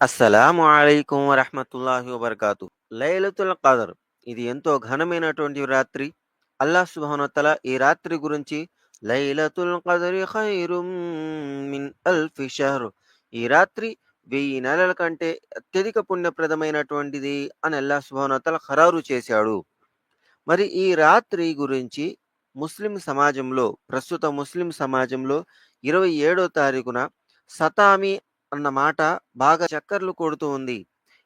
అస్సలాము అలైకుం వరహమతుల్లాహి వబర్కాతు. లైలతుల్ కదర్ ఇది ఎంతో ఘనమైనటువంటి రాత్రి. అల్లాహ్ సుబ్హానతల ఈ రాత్రి గురించి లైలతుల్ కదరి మిన్ అల్ఫి షహర్. ఈ రాత్రి వెయ్యి నెలల కంటే అత్యధిక పుణ్యప్రదమైనటువంటిది అని అల్లాహ్ తల ఖరారు చేశాడు. మరి ఈ రాత్రి గురించి ముస్లిం సమాజంలో ప్రస్తుత ముస్లిం సమాజంలో ఇరవై ఏడో తారీఖున సతామి అన్న మాట బాగా చక్కర్లు కొడుతూ ఉంది.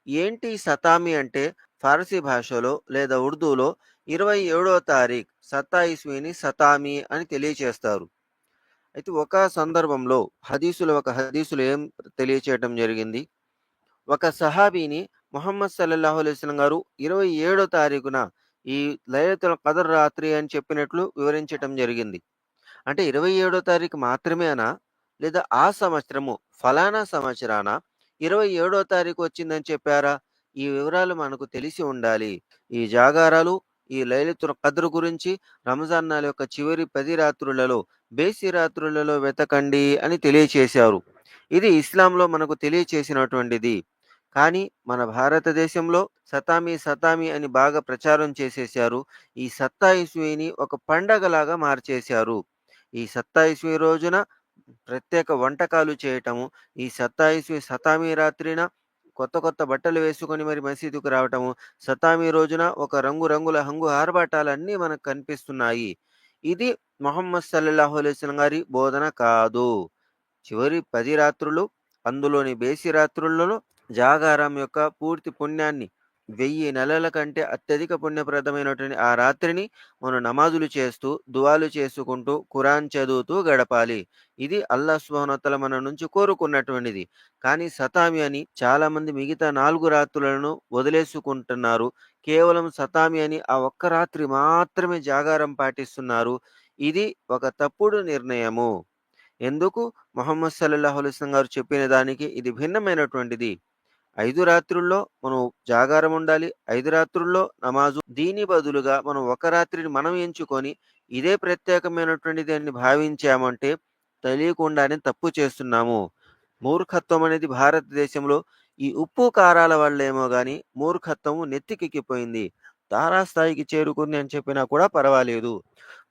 ఏంటి సతామి అంటే ఫారసీ భాషలో లేదా ఉర్దూలో ఇరవై ఏడో తారీఖ్ సతాయిస్విని సతామి అని తెలియచేస్తారు. అయితే ఒక సందర్భంలో హదీసులు ఒక హదీసులు ఏం తెలియచేయటం జరిగింది? ఒక సహాబీని ముహమ్మద్ సల్లల్లాహు అలైస్లం గారు ఇరవై ఏడో తారీఖున ఈ లయతుల కదర్ రాత్రి అని చెప్పినట్లు వివరించటం జరిగింది. అంటే ఇరవై ఏడో తారీఖు మాత్రమేనా? లేదా ఆ సంవత్సరము ఫలానా సంవత్సరాన ఇరవై ఏడో తారీఖు వచ్చిందని చెప్పారా? ఈ వివరాలు మనకు తెలిసి ఉండాలి. ఈ జాగారాలు ఈ లైలతుల కద్రు గురించి రంజాన్ నెల యొక్క చివరి పది రాత్రులలో బేసి రాత్రులలో వెతకండి అని తెలియచేశారు. ఇది ఇస్లాంలో మనకు తెలియచేసినటువంటిది. కానీ మన భారతదేశంలో సతామి సతామి అని బాగా ప్రచారం చేసేశారు. ఈ సత్తాయిస్వీని ఒక పండగలాగా మార్చేశారు. ఈ సత్తాయిస్వీ రోజున ప్రత్యేక వంటకాలు చేయటము ఈ సత్తాయిసు సతామి రాత్రిన కొత్త కొత్త బట్టలు వేసుకొని మరి మసీదుకు రావటము సతామి రోజున ఒక రంగు రంగుల హంగు ఆర్భాటాలన్నీ మనకు కనిపిస్తున్నాయి. ఇది మొహమ్మద్ సల్లల్లాహు అలైస్లం గారి బోధన కాదు. చివరి పది రాత్రులు అందులోని బేసి రాత్రులలో జాగారం యొక్క పూర్తి పుణ్యాన్ని వెయ్యి నెలల కంటే అత్యధిక పుణ్యప్రదమైనటువంటి ఆ రాత్రిని మనం నమాజులు చేస్తూ దువాలు చేసుకుంటూ ఖురాన్ చదువుతూ గడపాలి. ఇది అల్లా సుహనతల మన నుంచి కోరుకున్నటువంటిది. కానీ సతామి అని చాలామంది మిగతా నాలుగు రాత్రులను వదిలేసుకుంటున్నారు. కేవలం సతామి అని ఆ ఒక్క రాత్రి మాత్రమే జాగారం పాటిస్తున్నారు. ఇది ఒక తప్పుడు నిర్ణయము. ఎందుకు? మొహమ్మద్ సల్లాహు అలైస్లం గారు చెప్పిన దానికి ఇది భిన్నమైనటువంటిది. ఐదు రాత్రుల్లో మనం జాగారం ఉండాలి. ఐదు రాత్రుల్లో నమాజు. దీని బదులుగా మనం ఒక రాత్రిని మనం ఎంచుకొని ఇదే ప్రత్యేకమైనటువంటిది అని భావించామంటే తెలియకుండానే తప్పు చేస్తున్నాము. మూర్ఖత్వం అనేది భారతదేశంలో ఈ ఉప్పు కారాల వల్ల ఏమో కానీ మూర్ఖత్వము నెత్తికెక్కిపోయింది. తారాస్థాయికి చేరుకుంది అని చెప్పినా కూడా పర్వాలేదు.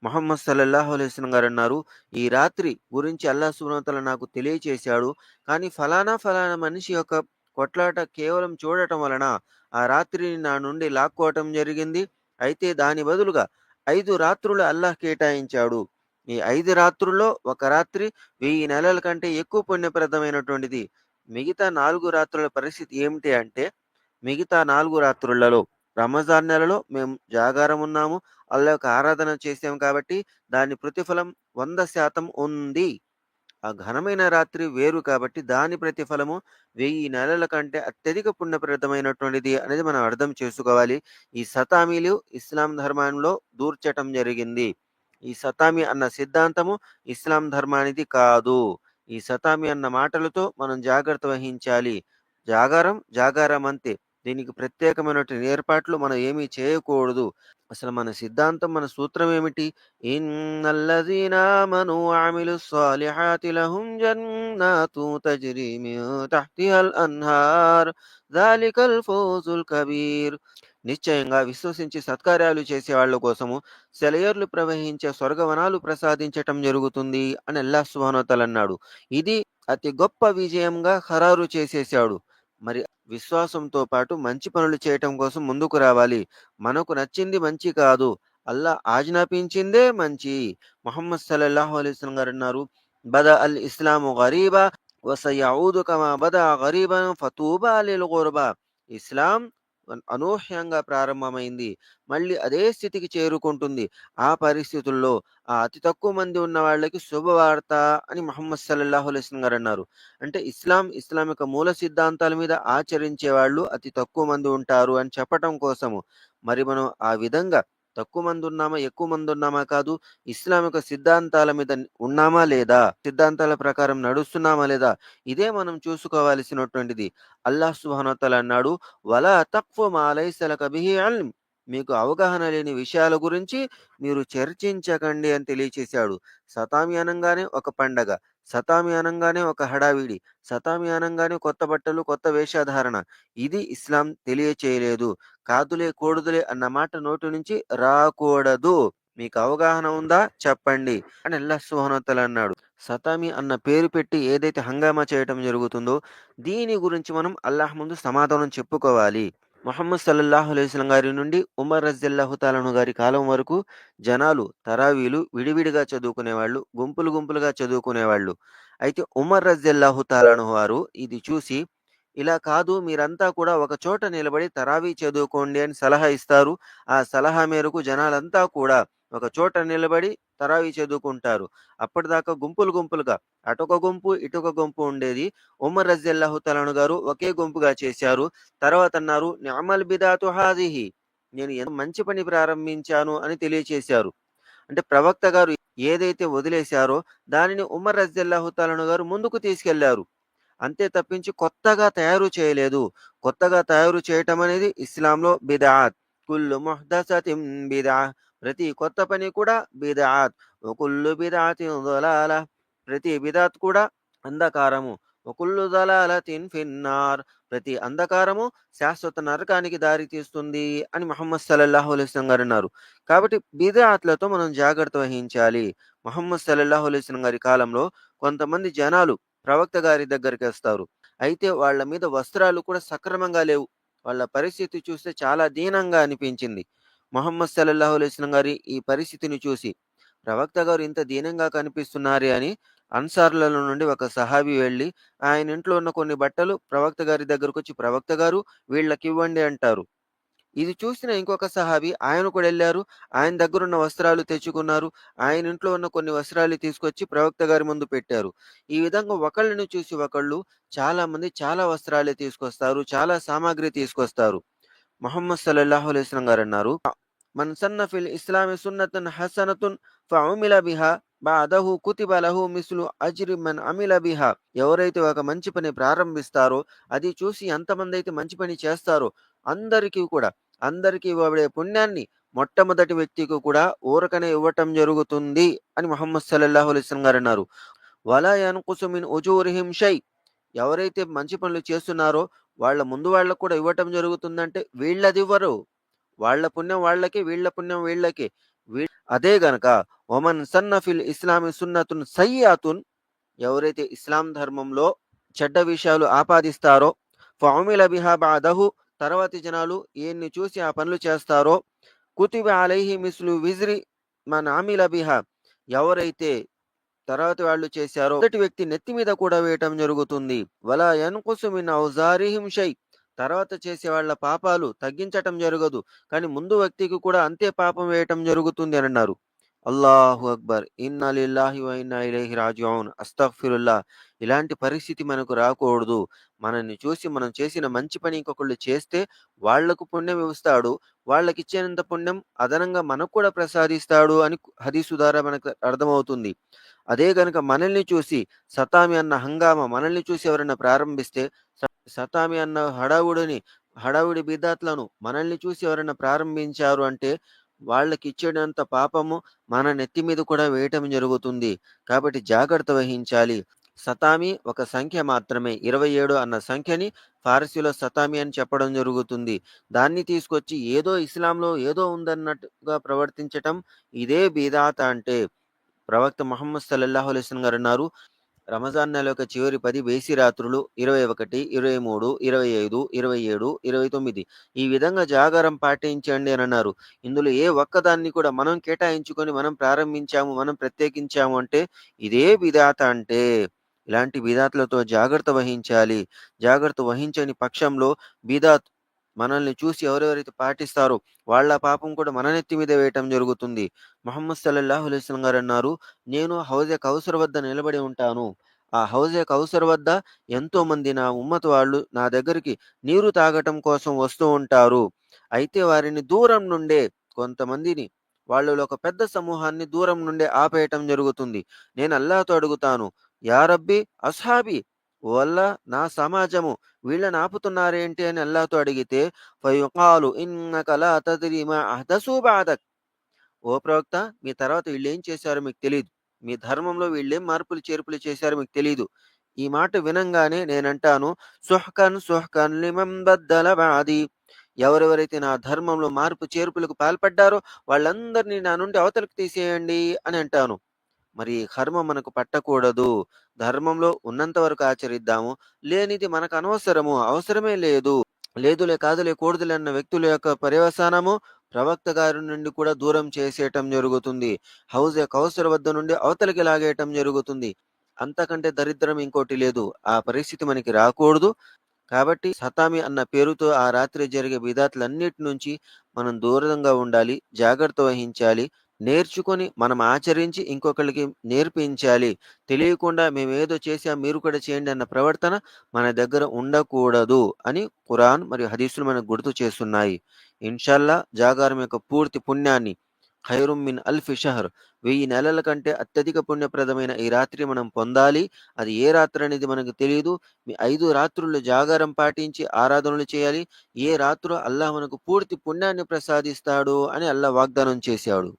మొహమ్మద్ సల్లల్లాహు అలైస్లం గారు అన్నారు ఈ రాత్రి గురించి అల్లా సునతల నాకు తెలియచేశాడు. కానీ ఫలానా ఫలానా మనిషి యొక్క కొట్లాట కేవలం చూడటం వలన ఆ రాత్రిని నా నుండి లాక్కోవటం జరిగింది. అయితే దాని బదులుగా ఐదు రాత్రులు అల్లాహ్ కేటాయించాడు. ఈ ఐదు రాత్రుల్లో ఒక రాత్రి వెయ్యి నెలల కంటే ఎక్కువ పుణ్యప్రదమైనటువంటిది. మిగతా నాలుగు రాత్రుల పరిస్థితి ఏమిటి అంటే మిగతా నాలుగు రాత్రులలో రమజాన్ నెలలో మేము జాగారం ఉన్నాము. అల్లాహ్ ఆరాధన చేసాము కాబట్టి దాని ప్రతిఫలం వంద శాతం ఉంది. ఆ ఘనమైన రాత్రి వేరు కాబట్టి దాని ప్రతిఫలము వెయ్యి నెలల కంటే అత్యధిక పుణ్యప్రదమైనటువంటిది అనేది మనం అర్థం చేసుకోవాలి. ఈ సతామీలు ఇస్లాం ధర్మంలో దూర్చటం జరిగింది. ఈ సతామి అన్న సిద్ధాంతము ఇస్లాం ధర్మానిది కాదు. ఈ సతామి అన్న మాటలతో మనం జాగ్రత్త వహించాలి. జాగారం జాగారం అంతే దీనికి ప్రత్యేకమైనటువంటి ఏర్పాట్లు మనం ఏమీ చేయకూడదు. అసలు మన సిద్ధాంతం మన సూత్రం ఏమిటి? ఇన్నల్లజీనామను ఆమిలు సాలిహాతి లహుం జన్నాతు తజ్రీ మిన్ తహ్తిహల్ అన్హార్ జాలికల్ ఫౌజుల్ కబీర్. నిశ్చయంగా విశ్వసించి సత్కార్యాలు చేసే వాళ్ళ కోసము సెలయర్లు ప్రవహించే స్వర్గవనాలు ప్రసాదించటం జరుగుతుంది అని అల్లాహ్ సుబ్హానహు అన్నాడు. ఇది అతి గొప్ప విజయంగా ఖరారు చేసేశాడు మరి విశ్వాసంతో పాటు మంచి పనులు చేయటం కోసం ముందుకు రావాలి. మనకు నచ్చింది మంచి కాదు. అల్లా ఆజ్ఞాపించిందే మంచి. మొహమ్మద్ సల్లల్లాహు అలైస్లం గారు అన్నారు బద అల్ ఇస్లాము గరీబా వసయౌదు కమా బద గరీబన్ ఫతూబా అలీల్ గుర్బా. ఇస్లాం అనూహ్యంగా ప్రారంభమైంది. మళ్ళీ అదే స్థితికి చేరుకుంటుంది. ఆ పరిస్థితుల్లో ఆ అతి తక్కువ మంది ఉన్న వాళ్ళకి శుభవార్త అని మహమ్మద్ సల్లల్లాహు అలైస్లం గారు అన్నారు. అంటే ఇస్లాం ఇస్లామిక మూల సిద్ధాంతాల మీద ఆచరించే వాళ్ళు అతి తక్కువ మంది ఉంటారు అని చెప్పటం కోసము. మరి మనం ఆ విధంగా తక్కువ మంది ఉన్నామా ఎక్కువ మంది ఉన్నామా కాదు ఇస్లాం యొక్క సిద్ధాంతాల మీద ఉన్నామా లేదా సిద్ధాంతాల ప్రకారం నడుస్తున్నామా లేదా ఇదే మనం చూసుకోవాల్సినటువంటిది అల్లాహ్ సుబానతల అన్నాడు వలా తక్కువ మాలైసల కబిహి అల్మ్ మీకు అవగాహన లేని విషయాల గురించి మీరు చర్చించకండి అని తెలియచేశాడు సతామి ఒక పండగ సతామి అనంగానే ఒక హడావిడి. సతామి అనంగానే కొత్త బట్టలు, కొత్త వేషధారణ. ఇది ఇస్లాం తెలియచేయలేదు. కాదులే, కూడదులే అన్న మాట నోటి నుంచి రాకూడదు. మీకు అవగాహన ఉందా? చెప్పండి అని అల్లాహ్ సుహనోత్తలు అన్నాడు. సతామి అన్న పేరు పెట్టి ఏదైతే హంగామా చేయటం జరుగుతుందో దీని గురించి మనం అల్లాహ్ ముందు సమాధానం చెప్పుకోవాలి. మొహమ్మద్ సల్లల్లాహు అలైస్లం గారి నుండి ఉమర్ రజియల్లాహు గారి కాలం వరకు జనాలు తరావీలు విడివిడిగా చదువుకునేవాళ్ళు. గుంపులు గుంపులుగా చదువుకునేవాళ్ళు. అయితే ఉమర్ రజియల్లాహు తాలాను వారు ఇది చూసి ఇలా కాదు మీరంతా కూడా ఒక చోట నిలబడి తరావీ చదువుకోండి అని సలహా ఇస్తారు. ఆ సలహా మేరకు జనాలంతా కూడా ఒక చోట నిలబడి తరావీ చదువుకుంటారు. అప్పటిదాకా గుంపులు గుంపులుగా అటొక గుంపు, ఇటొక గుంపు ఉండేది. ఉమర్ రజియల్లాహు గారు ఒకే గుంపుగా చేశారు. తర్వాత అన్నారు న్యామల్ బిదాతు హాదిహి నేను ఎంత మంచి పని ప్రారంభించాను అని తెలియచేశారు. అంటే ప్రవక్త గారు ఏదైతే వదిలేశారో దానిని ఉమర్ రజియల్లాహు గారు ముందుకు తీసుకెళ్ళారు. అంతే తప్పించి కొత్తగా తయారు చేయలేదు. కొత్తగా తయారు చేయటం అనేది ఇస్లాంలో బిదాత్ కుల్లు మొహదసతిం బిదా ప్రతి కొత్త పని కూడా బిదాత్ వకుల్లు బిదాతి దొలాల ప్రతి బిదాత్ కూడా అంధకారము. వకుల్లు దలాలతిన్ ఫిన్నార్ ప్రతి అంధకారము శాశ్వత నరకానికి దారి తీస్తుంది అని మహమ్మద్ సల్లల్లాహు అలైస్లం గారు అన్నారు. కాబట్టి బిదాత్లతో మనం జాగ్రత్త వహించాలి. మహమ్మద్ సల్లల్లాహు అలైస్లం గారి కాలంలో కొంతమంది జనాలు ప్రవక్త గారి దగ్గరికి వస్తారు అయితే వాళ్ళ మీద వస్త్రాలు కూడా సక్రమంగా లేవు. వాళ్ళ పరిస్థితి చూస్తే చాలా దీనంగా అనిపించింది. మొహమ్మద్ సల్లల్లాహు అలైస్లం గారి ఈ పరిస్థితిని చూసి ప్రవక్త గారు ఇంత దీనంగా కనిపిస్తున్నారే అని అన్సార్ల నుండి ఒక సహాబి వెళ్ళి ఆయన ఇంట్లో ఉన్న కొన్ని బట్టలు ప్రవక్త గారి దగ్గరకొచ్చి ప్రవక్త గారు వీళ్ళకి ఇవ్వండి అంటారు. ఇది చూసిన ఇంకొక సహాబి ఆయన కూడా వెళ్ళారు ఆయన దగ్గరున్న వస్త్రాలు తెచ్చుకున్నారు. ఆయన ఇంట్లో ఉన్న కొన్ని వస్త్రాలు తీసుకొచ్చి ప్రవక్త గారి ముందు పెట్టారు. ఈ విధంగా ఒకళ్ళని చూసి ఒకళ్ళు చాలామంది చాలా వస్త్రాలే తీసుకొస్తారు. చాలా సామాగ్రి తీసుకొస్తారు. మొహమ్మద్ సల్లాహు అలైస్లం గారు అన్నారు మన్ సన్నఫిల్ ఇస్లామి సున్నతన్ హసనతున్ ఫఉమిల బిహా బఅదహు కుతిబ లహు మిస్లు అజ్రి మన్ అమిల బిహా ఎవరైతే ఒక మంచి పని ప్రారంభిస్తారో అది చూసి ఎంతమందైతే మంచి పని చేస్తారో అందరికీ కూడా అందరికీ ఇవ్వబడే పుణ్యాన్ని మొట్టమొదటి వ్యక్తికి కూడా ఊరకనే ఇవ్వటం జరుగుతుంది అని మొహమ్మద్ సల్లల్లాహు అలైహి గారు అన్నారు. వలా యన్కుసు ఉజూరిహిం షై ఎవరైతే మంచి పనులు చేస్తున్నారో వాళ్ళ ముందు వాళ్ళకు కూడా ఇవ్వటం జరుగుతుందంటే వీళ్ళదివ్వరు. వాళ్ళ పుణ్యం వాళ్ళకే, వీళ్ళ పుణ్యం వీళ్ళకే. వీ అదే గనక ఒమన్ సన్నఫిల్ ఇస్లామి సున్నతున్ సయ్యాతున్ ఎవరైతే ఇస్లాం ధర్మంలో చెడ్డ విషయాలు ఆపాదిస్తారో ఫఉమిల బిహా బాదహు తర్వాతి జనాలు ఈయన్ని చూసి ఆ పనులు చేస్తారో కుతిబ అలైహి మిస్లు విజ్రి మా నామిల బిహా ఎవరైతే తర్వాత వాళ్ళు చేశారో మొదటి వ్యక్తి నెత్తి మీద కూడా వేయటం జరుగుతుంది. వలా ఎన్కుసుమిన్ ఔజారిహిం షై తర్వాత చేసే వాళ్ళ పాపాలు తగ్గించటం జరగదు. కానీ ముందు వ్యక్తికి కూడా అంతే పాపం వేయటం జరుగుతుంది అని అన్నారు. అల్లాహు అక్బర్. ఇన్నా లిల్లాహి ఇలైహి రాజిఊన్. ఇలాంటి పరిస్థితి మనకు రాకూడదు. మనల్ని చూసి మనం చేసిన మంచి పని ఇంకొకళ్ళు చేస్తే వాళ్ళకు పుణ్యం ఇస్తాడు. వాళ్ళకి ఇచ్చేనంత పుణ్యం అదనంగా మనకు కూడా ప్రసాదిస్తాడు అని హదీసు ద్వారా మనకు అర్థమవుతుంది. అదే గనక మనల్ని చూసి సతామి అన్న హంగామా మనల్ని చూసి ఎవరైనా ప్రారంభిస్తే సతామి అన్న హడావుడిని హడావుడి బిదాత్లను మనల్ని చూసి ఎవరైనా ప్రారంభించారు అంటే వాళ్ళకి ఇచ్చేటంత పాపము మన నెత్తి మీద కూడా వేయటం జరుగుతుంది. కాబట్టి జాగ్రత్త వహించాలి. సతామి ఒక సంఖ్య మాత్రమే. 27 అన్న సంఖ్యని ఫారసీలో సతామి అని చెప్పడం జరుగుతుంది. దాన్ని తీసుకొచ్చి ఏదో ఇస్లాంలో ఏదో ఉందన్నట్టుగా ప్రవర్తించటం ఇదే బీదాత అంటే ప్రవక్త మహమ్మద్ సల్లల్లాహు అలైస్ గారు అన్నారు. రమజాన్ నెల యొక్క చివరి పది వేసి రాత్రులు 21, 23, 25, 27, 29 ఈ విధంగా జాగారం పాటించండి అని అన్నారు. ఇందులో ఏ ఒక్కదాన్ని కూడా మనం కేటాయించుకొని మనం ప్రారంభించాము, మనం ప్రత్యేకించాము అంటే ఇదే విధాత అంటే. ఇలాంటి బిద్అత్‌లతో జాగ్రత్త వహించాలి. జాగ్రత్త వహించని పక్షంలో బిద్అత్ మనల్ని చూసి ఎవరెవరైతే పాటిస్తారో వాళ్ళ పాపం కూడా మన నెత్తి మీద వేయటం జరుగుతుంది. మొహమ్మద్ సల్లల్లాహు అలైస్లం గారు అన్నారు. నేను హౌజే కౌసర్ వద్ద నిలబడి ఉంటాను. ఆ హౌజే కౌసర్ వద్ద ఎంతోమంది నా ఉమ్మత వాళ్ళు నా దగ్గరికి నీరు తాగటం కోసం వస్తూ ఉంటారు. అయితే వారిని దూరం నుండే కొంతమందిని వాళ్ళలో ఒక పెద్ద సమూహాన్ని దూరం నుండే ఆపేయటం జరుగుతుంది. నేను అల్లాతో అడుగుతాను. యా రబ్బీ అస్హాబీ వల్ల నా సమాజము వీళ్ళని ఆపుతున్నారేంటి అని అల్లాతో అడిగితే ఫయుకాలు ఇన్న కల తద్రి మా ఓ ప్రవక్త మీ తర్వాత వీళ్ళేం చేశారో మీకు తెలియదు మీ ధర్మంలో వీళ్ళేం మార్పులు చేర్పులు చేశారో మీకు తెలియదు ఈ మాట వినంగానే నేనంటాను సుహ్కన్ సుహ్కన్ లిమం బద్దల బాది. ఎవరెవరైతే నా ధర్మంలో మార్పు చేర్పులకు పాల్పడ్డారో వాళ్ళందరినీ నా నుండి అవతలకు తీసేయండి అని అంటాను. మరి కర్మ మనకు పట్టకూడదు. ధర్మంలో ఉన్నంత వరకు ఆచరిద్దాము. లేనిది మనకు అనవసరము. అవసరమే లేదు. లేదులే, కాదులే, కూడదులే అన్న వ్యక్తుల యొక్క పర్యవసానము ప్రవక్త గారి నుండి కూడా దూరం చేసేయటం జరుగుతుంది. హౌజే కౌసర్ వద్ద నుండి అవతలికి లాగేయటం జరుగుతుంది. అంతకంటే దరిద్రం ఇంకోటి లేదు. ఆ పరిస్థితి మనకి రాకూడదు. కాబట్టి సతామి అన్న పేరుతో ఆ రాత్రి జరిగే విధాతులన్నిటి నుంచి మనం దూరంగా ఉండాలి. జాగ్రత్త వహించాలి. నేర్చుకొని మనం ఆచరించి ఇంకొకరికి నేర్పించాలి. తెలియకుండా మేమేదో చేసా మీరు కూడా చేయండి అన్న ప్రవర్తన మన దగ్గర ఉండకూడదు అని ఖురాన్ మరియు హదీసులు మనకు గుర్తు చేస్తున్నాయి. ఇన్షాల్లా జాగారం యొక్క పూర్తి పుణ్యాన్ని ఖైరుం మిన్ అల్ఫి షహర్ వెయ్యి నెలల కంటే అత్యధిక పుణ్యప్రదమైన ఈ రాత్రి మనం పొందాలి. అది ఏ రాత్రి అనేది మనకు తెలియదు మీ ఐదు రాత్రులు జాగారం పాటించి ఆరాధనలు చేయాలి. ఏ రాత్రు అల్లాహ్ మనకు పూర్తి పుణ్యాన్ని ప్రసాదిస్తాడు అని అల్లా వాగ్దానం చేశాడు.